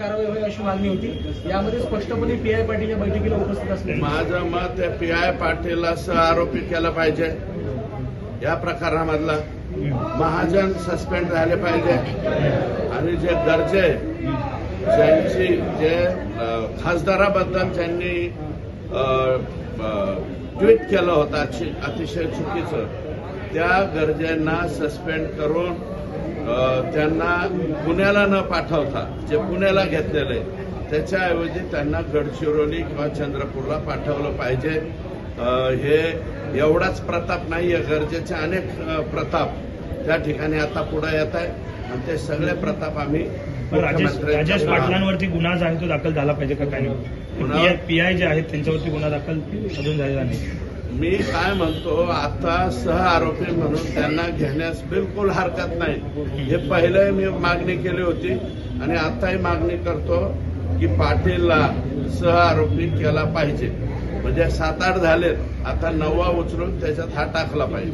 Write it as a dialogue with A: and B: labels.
A: कारवाई होईल अशी मागणी होती. यामध्ये स्पष्टपणे पी आय पाटील या बैठकीला उपस्थित असले.
B: माझं मत त्या पी आय पाटील सह आरोपी केलं पाहिजे. या प्रकारामधला महाजन सस्पेंड झाले पाहिजे. आणि जे गरजे ज्यांची जे खासदाराबद्दल ज्यांनी ट्विट केलं होतं अति- अतिशय चुकीचं. त्या गरजेंना सस्पेंड करून त्यांना पुण्याला न पाठवता जे पुण्याला घेतलेलं आहे त्याच्याऐवजी त्यांना गडचिरोली किंवा चंद्रपूरला पाठवलं पाहिजे. हे एवढाच प्रताप नाहीये गरजेचे अनेक प्रताप त्या ठिकाणी आता पुढे येत आहे आणि ते सगळे प्रताप आम्ही
C: राजेश पाटलांवरती गुन्हा जो आहे तो दाखल झाला पाहिजे का काही
B: गुन्हा-
C: पीआय जे आहेत त्यांच्यावरती गुन्हा दाखल अजून झालेला नाही.
B: मी काय म्हणतो आता सह आरोपी म्हणून त्यांना घेण्यास बिलकुल हरकत नाही. हे पहिले मी मागणी केली होती आणि आताही मागणी करतो की पाटीलला सह आरोपी केला पाहिजे. म्हणजे सात आठ झालेत आता नववा उचलून त्याच्यात हा टाकला पाहिजे.